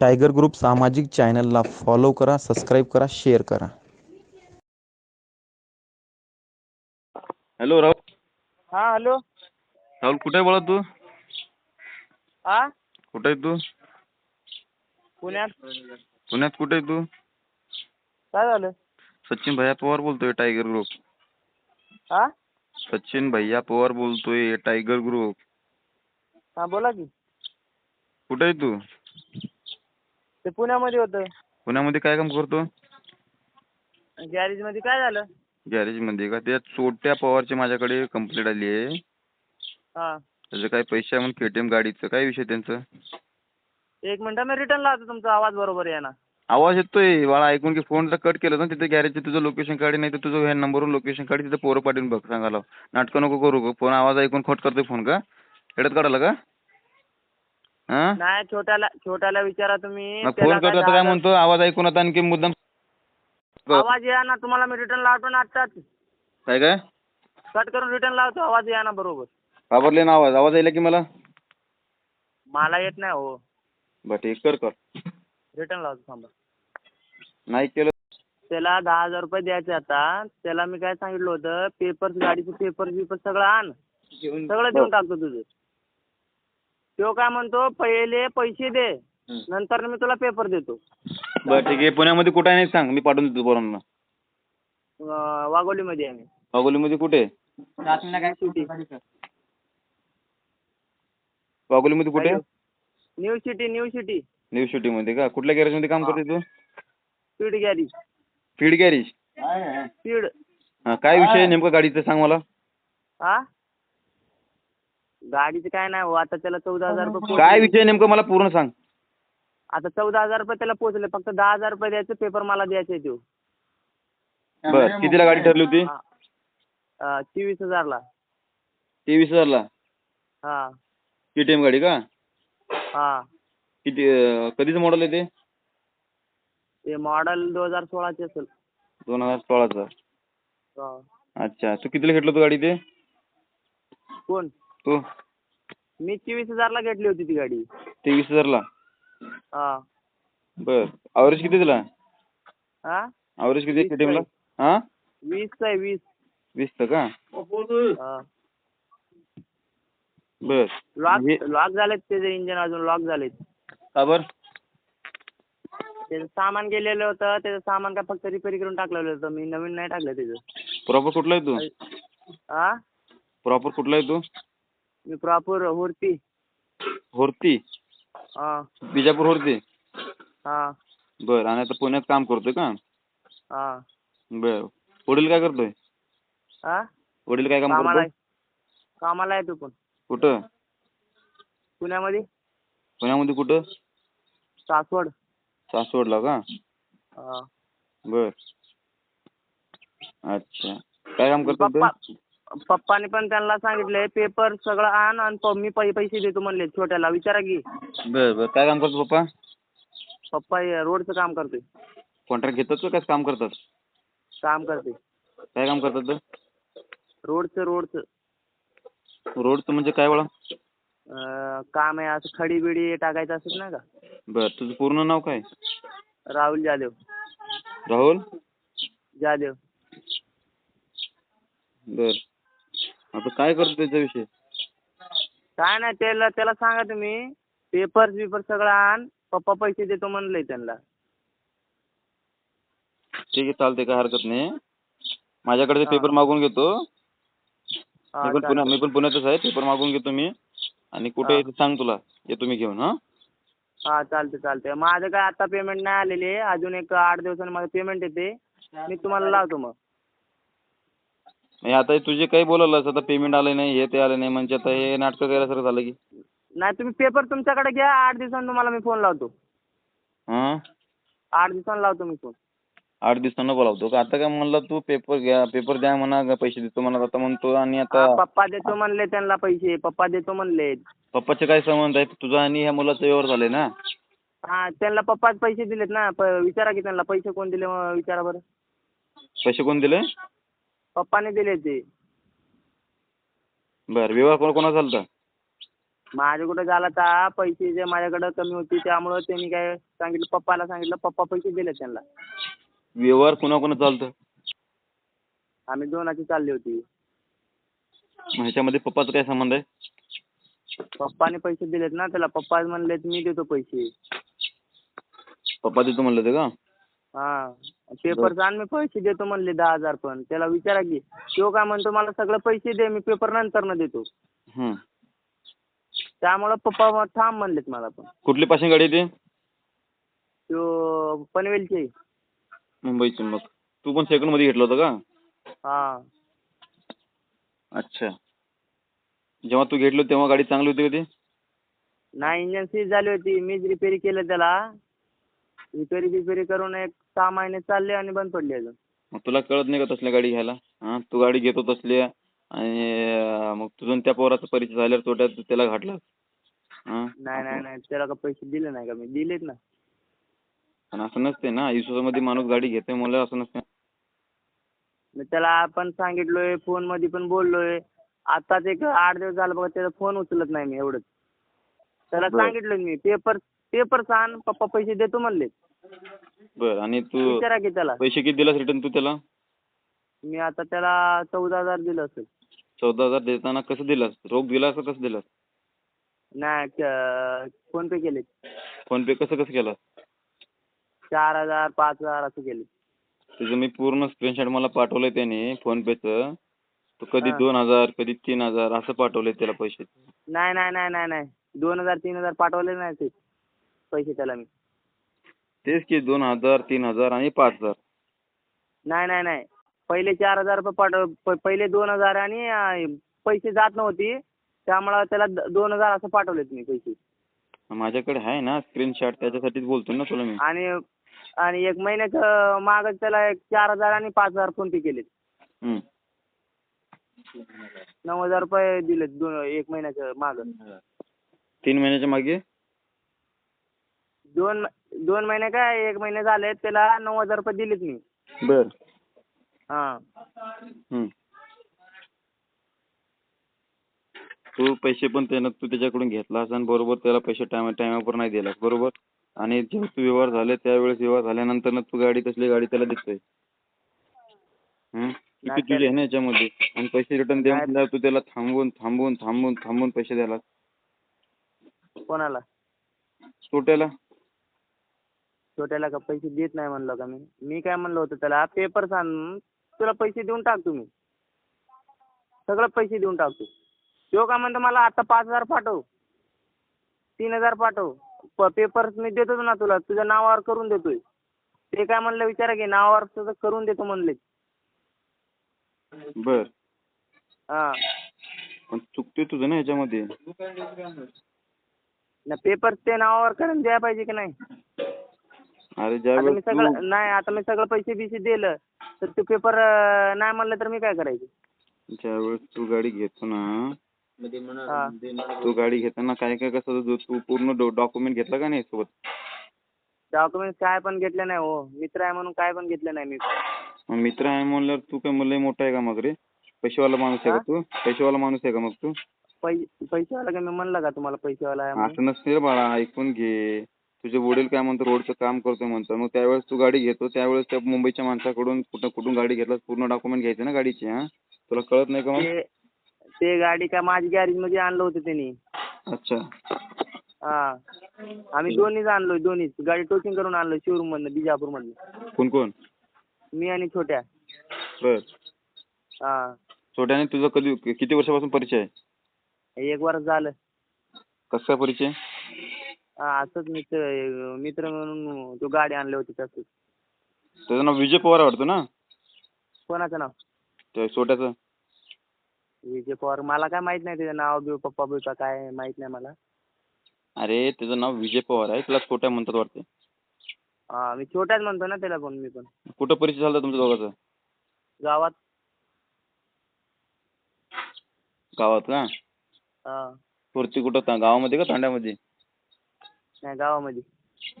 Tiger group सामाजिक चॅनलला follow करा सबस्क्राईब करा शेअर करा. हॅलो राहुल. हा हॅलो. राहुल कुठे आहे बोला तू? हा कुठे आहे तू? पुण्यात. पुण्यात कुठे आहे तू? काय झालं? सचिन भैया पवार बोलतोय टायगर ग्रुप. हा सचिन भैया पवार बोलतोय टायगर ग्रुप. हा बोला की. कुठे आहे तू? ते पुण्यामध्ये होतं. पुण्यामध्ये काय काम करतो? गॅरेजमध्ये काय झालं? गॅरेजमध्ये का? त्या चोट्या पवारची माझ्याकडे कंप्लेंट आली आहे. हा. त्याचे काय पैसे आहे म्हणून के टी एम गाडीचं काय विषय त्यांचं? एक मिनटं मी रिटर्न लावतो तुमचा आवाज बरोबर आहे ना आवाज येतोय. बाळा ऐकून की फोनला कट केलं ना तिथे गॅरेजचं. तुझं लोकेशन काढी नाही तर तुझं ह्या नंबरवरून लोकेशन काढी तिथं पोरं पाठवून बघ सांगायला नाटकं नको करू फोन आवाज ऐकून खोट करतोय फोन का हेडत काढाला का? हां? नाही छोट्याला छोट्याला विचारा तुम्ही. मग त्याला फोन करतो काय म्हणतो? आवाज ऐकून आता आणखी मुद्दाम आवाज या ना तुम्हाला मी रिटर्न लावतो ना आत्ताच. काय काय? कट करून रिटर्न लावतो आवाज या ना बरोबर. घाबरले ना आवाज. आवाज यायला की मला? मला येत नाही हो. बरं ठीक. कर कर. रिटर्न लावतो थांबा. नाही केलं. त्याला दहा हजार रुपये द्यायचे आता. त्याला मी काय सांगितलं होतं? पेपर्स गाडीचे पेपर बिपर सगळं आण. सगळं देऊन टाकतो तुझं. तो काय म्हणतो पहिले पैसे दे नंतर मी तुला पेपर देतो. बरं ठीक आहे. पुण्यामध्ये कुठं आहे? नाही सांग. मी पाठवून देतो पोरांना. अं, वाघोलीमध्ये आहे मी. वाघोलीमध्ये कुठे? सिटी वाघोलीमध्ये कुठे? New city new city new सिटीमध्ये का? कुठल्या गॅरेजमध्ये काम करते तू? Speed garage feed garage speed हां काय विषय आहे नेमकं गाडीचं सांग मला. हा? गाडीचं काय नाही हो आता त्याला चौदा हजार रुपये पोचले. काय विषय नेमकं मला पूर्ण सांग. आता चौदा हजार रुपये त्याला पोचले फक्त दहा हजार रुपये द्यायचे पेपर मला द्यायचे तो बरं कितीला गाडी ठरली होती? अं, चोवीस हजारला. तेवीस हजारला? हा. के टी एम गाडी का? हा. किती कधीचं मॉडेल आहे ते? ते मॉडेल दोन हजार सोळाचे असेल. दोन हजार सोळाचं. हा. अच्छा तू कितीला घेतलं होतं गाडी ते? कोण? तू. मी चोवीस हजारला घेतली होती ती गाडी. तेवीस हजारला? हा. बरं. ॲव्हरेज किती दिला हा किती वीस के टी एमला हां? वीस आहे वीस. वीसचं का? हा. बरं. लॉक म्हणजे- लॉक झालेत त्याचे इंजन अजून लॉक झालेत. का बरं? त्याचं सामान गेलेलं होतं त्याचं सामान काय फक्त रिपेअर करून टाकलेलं होतं. मी नवीन नाही टाकलं त्याचं. प्रॉपर कुठला आहे तू? हा प्रॉपर कुठला आहे तू? मी प्रॉपर होरती होरती हा. बिजापूर होरती हा. बरं आणि आता पुण्यात काम करतोय का? हा. बरं. वडील काय करतोय? हा वडील काय काम कामाला करतोय आहे. कामाला आहे तू पण. कुठं? पुण्यामध्ये. पुण्यामध्ये कुठं? सासवड. सासवडला का? हा. बर. अच्छा. काय काम करतो पप्पा पप्पाने पण त्यांना सांगितले पेपर सगळं आण आणि प- मी पै पैसे देतो म्हणले छोट्याला. विचारा की. बर बर. काय काम करतो पप्पा? पप्पा हे रोडचं काम करते कॉन्ट्रॅक्ट घेतात का? काय काम करतात? काम करते काय काम करतात तर रोडचं रोडचं. रोडचं म्हणजे काय वळा अं, काम आहे असं खडी बिडी टाकायचं असत ना का? बर तुझं पूर्ण नाव काय? राहुल जाधव. राहुल? जाधव. बर. आता काय करतो त्याच्याविषयी काय नाही त्याला त्याला सांगा तुम्ही. पेपर बिपर सगळं आण. पप्पा पैसे देतो म्हणलंय त्यांना. ठीक आहे चालते काय हरकत नाही. माझ्याकडे पेपर मागून घेतो. मी पण पुण्या. मी पण पुण्यातच आहे. पेपर मागून घेतो मी. आणि कुठे सांग तुला. येतो मी घेऊन हां. हा चालते चालते माझं काय आता पेमेंट नाही आलेली. आहे अजून एक आठ दिवसांनी माझं पेमेंट येते. मी तुम्हाला लावतो मग. म्हणजे आता हे तुझे काही बोलायलास आता पेमेंट आलं नाही हे ते आलं नाही म्हणजे आता हे नाटकं करायसारखं झालं की. नाही तुम्ही पेपर तुमच्याकडे घ्या आठ दिवसांनी तुम्हाला मी फोन लावतो. हां? आठ दिवसांनी लावतो मी फोन आठ दिवसानं बोलावतो का? आता काय म्हणलं तू पेपर घ्या पेपर द्या म्हणा का पैसे देतो म्हणा आता म्हणतो आणि आता हा, पप्पा देतो म्हणले त्यांना पैसे पप्पा देतो म्हणले. पप्पाचे काय संबंध आहे तुझा आणि ह्या मुलाचा व्यवहार झालाय ना? हा त्यांना पप्पाच पैसे दिलेत ना प विचारा की त्यांना पैसे कोण दिले मग विचारा बरं. पैसे कोण दिले? पप्पाने दिले ते. बरं व्यवहार कोण कोणाचा झालता? माझ्या कुठं झाला तर पैसे जे माझ्याकडं कमी होते त्यामुळं त्यांनी काय सांगितलं पप्पाला सांगितलं पप्पा पैसे दिले त्यांना. व्यवहार कुणाकुणा चालतं? आम्ही दोनाची चालली होती. ह्याच्यामध्ये पप्पाचा काय संबंध आहे? पप्पाने पैसे दिलेत ना त्याला पप्पा म्हणले मी देतो पैसे. पप्पा देतो म्हणलं होतं का? हा. पेपर आण मी पैसे देतो म्हणले दहा हजार पण. त्याला विचारा की तो काय म्हणतो मला सगळं पैसे दे मी पेपर नंतर न देतो. हं. त्यामुळं पप्पा मग थांब म्हणलेत मला पण. कुठली पासिंग गाडी आहे ती? तो पनवेलचे मुंबईची. मग तू पण सेकंडमध्ये घेतलं होतं का? हा. अच्छा. जेव्हा तू घेतलं तेव्हा गाडी चांगली होती का ती? नाही इंजन सीज झाली होती. मीच रिपेरी केलं त्याला. रिपेरी बिपेरी करून एक सहा महिने चालले आणि बंद पडली अजून. मग तुला कळत नाही का तसल्या गाडी घ्यायला? हा तू गाडी घेतो तसल्या आणि अं, मग तुझून त्या पोराचा परिचय झाल्यावर तोट्यात तू त्याला घातला. हा? नाही नाही नाही त्याला का पैसे दिले नाही का? मी दिलेत ना. पण असं नसते ना विश्वासामध्ये माणूस गाडी घेते मला असं नसते मी त्याला आपण सांगितलोय फोनमध्ये पण बोललोय. आताच एक आठ दिवस झालं बघा त्याचा फोन उचलत नाही मी एवढंच. त्याला बरं. सांगितलं मी पेपर पेपर सांग पप्पा पैसे देतो म्हणले. बर आणि तू विचारा की त्याला. पैसे किती दिलास रिटर्न तू त्याला? मी आता त्याला चौदा हजार दिलं असेल. चौदा हजार देताना कसं दिलास? रोख दिलास का कसं दिलास? नाही फोन पे केले. फोन पे कसं कसं केलास चार हजार पाच हजार असं केले. त्याचं मी पूर्ण स्क्रीनशॉट मला पाठवलंय त्याने फोन पेचं तो कधी हा. दोन हजार कधी तीन हजार असं पाठवलंय त्याला पैसे. नाही नाही नाही नाही नाही. दोन हजार तीन हजार पाठवले नाही ते. पैसे त्याला मी. तेच की दोन हजार तीन हजार आणि पाच हजार. नाही नाही नाही. पहिले चार हजार रुपये पाठव प- पहिले दोन हजार आणि अं, पैसे जात नव्हती. त्यामुळं त्याला द- दोन हजार असं पाठवलेत मी पैसे. माझ्याकडे आहे ना स्क्रीनशॉट त्याच्यासाठीच बोलतो ना तुला मी. आणि आणि एक महिन्याचं मागच त्याला एक चार हजार आणि पाच हजार फोन पे केलेत. हम्म. नऊ हजार रुपये दिलेत दोन एक महिन्याचं माग. तीन महिन्याच्या मागे? दोन दोन महिने काय एक महिने झाले त्याला नऊ हजार रुपये दिलेत मी. बर. हां. हम्म. तू पैसे पण त्यानं तू त्याच्याकडून घेतलास आणि बरोबर त्याला पैसे टायमा टायमावर नाही दिलास बरोबर? आणि जेव्हा तू व्यवहार झाले त्यावेळेस व्यवहार झाल्यानंतर तू गाडी तसली गाडी त्याला हम्म? चुकी नाही तुझी आहे ना याच्यामध्ये? आणि पैसे रिटर्न नाही. म्हटल्यावर तू त्याला थांबवून थांबवून थांबवून थांबवून पैसे द्यायला कोणाला? तोट्याला? छोट्याला का पैसे देत नाही म्हणलं का मी? मी काय म्हणलं होतं त्याला पेपर सांग तुला पैसे देऊन टाक तुम्ही सगळं पैसे देऊन टाकतो. तो का म्हणतो मला आता पाच हजार पाठव. तीन हजार पाठव. प पेपर मी देतोच ना तुला. तुझ्या नावावर करून देतोय. ते काय म्हणलं विचारा की नावावर तुझं करून देतो म्हणले. बर. हां. पण चुकतोय तुझं ना याच्यामध्ये. ना पेपर ते नावावर करून द्यायला पाहिजे की नाही? अरे आता ज्यावेळेस मी तू सगळं नाही आता मी सगळं पैसे बिसे दिलं तर ते पेपर नाही म्हणलं तर मी काय करायचं? ज्यावेळेस तू गाडी घेतो ना हां. तू गाडी घेताना काय काय कसं जो तू पूर्ण डॉक्युमेंट घेतला का नाही सोबत? डॉक्युमेंट काय पण घेतले नाही हो. मित्र आहे म्हणून काय पण घेतलं नाही मी. मग मित्र आहे म्हणल्यावर तू काय मला मोठा आहे का मग रे? पैसेवाला माणूस आहे का तू? पैसेवाला माणूस आहे का मग तू? पैसे पैसेवाला का मी म्हणलं का तुम्हाला पैसेवाला आहे म्हणून? असं नसते रे बाळा ऐकून घे. तुझे वडील काय म्हणतो रोडचं काम करतोय म्हणतो मग त्यावेळेस तू गाडी घेतो त्यावेळेस त्या मुंबईच्या माणसाकडून कुठं कुठून गाडी घेतलास? पूर्ण डॉक्युमेंट घ्यायचे ना गाडीचे हा? तुला कळत नाही का मग? ते ते गाडी काय माझी गॅरेजमध्ये आणलं होतं त्यांनी. अच्छा. हा. आम्ही दोन्हीच आणलोय दोन्हीच. गाडी टोचिंग करून आणलोय शोरूम मधनं बिजापूर मधनं कोण कोण? मी आणि छोट्या. बर. हा. छोट्याने तुझं कधी किती वर्षापासून परिचय आहे? एक वर्ष झालं. कसं काय परिचय? असंच मित्र मित्र म्हणून तो गाडी आणली होती तसंच. त्याचं नाव विजय पवार आहे वाटतं ना? कोणाचं नाव? त्या छोट्याचं. विजय पवार. मला काय माहीत नाही त्याचं नाव बिव पप्पा बिप्पा काय माहीत नाही मला. अरे त्याचं नाव विजय पवार आहे. त्याला छोट्या म्हणतात वाटतं. हा मी छोट्याच म्हणतो ना त्याला पण मी पण. कुठं परिचय झाला तुमच्या दोघांचा? गावात. गावात का हा. वरती कुठं? ता- गावामध्ये का तांड्यामध्ये? नाही गावामध्ये.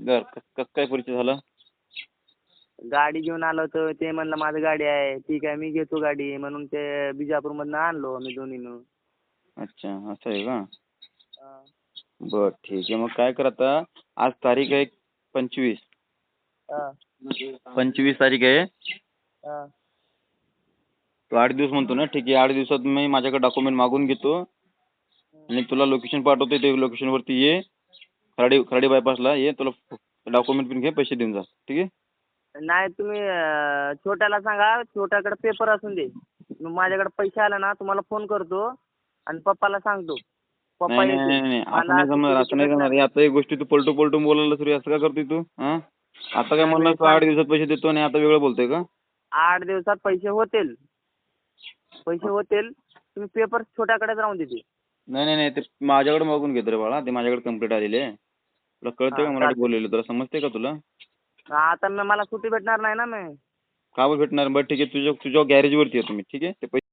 बर कसं काय परिचय झाला? गाडी घेऊन आलो होतो ते म्हणलं माझं गाडी आहे ठीक आहे मी घेतो गाडी म्हणून ते बिजापूरमधनं आणलो आम्ही दोन्ही मिळून. अच्छा असं आहे का? हा. बर ठीक आहे मग काय कर आता आज तारीख आहे पंचवीस. हा. पंचवीस तारीख आहे. हा. तू आठ दिवस म्हणतो ना ठीक आहे आठ दिवसात मी माझ्याकडे डॉक्युमेंट मागून घेतो. आणि तुला लोकेशन पाठवतो ते लोकेशनवरती ये. खराडी खराडी बायपासला ये तुला डॉक्युमेंट पण घे पैसे देऊन जा ठीक आहे? नाही तुम्ही अं, छोट्याला सांगा छोट्याकडे पेपर असून दे. मग माझ्याकडे पैसे आले ना तुम्हाला फोन करतो आणि पप्पाला सांगतो. पप्पा नाही नाही नाही येतील. नाही असं मला नाही जमणार सुट्टी असं नाही भेटणार जमणार. हे आता एक गोष्टी तू पलटू पलटून बोलायला सुरू असं का करतोय तू हा? आता काय म्हणलं तू आठ दिवसात पैसे देतो आणि आता वेगळं बोलतोय का? आठ दिवसात पैसे होतील. पैसे होतील. तुम्ही पेपर छोट्याकडेच राहून देते नाही नाही नाही ते माझ्याकडे मागून घेतो रे बाळा ते माझ्याकडे कंप्लीट आलेले आहे. तुला कळतंय का हा, मराठी चालतंय. बोललेलं? तुला समजते का तुला? आता मी मला सुट्टी भेटणार नाही ना मी. का बरं भेटणार? बरं ठीक आहे. तुझ्या तुझ्या गॅरेजवरती आहे तुम्ही ठीक आहे? ते पैसे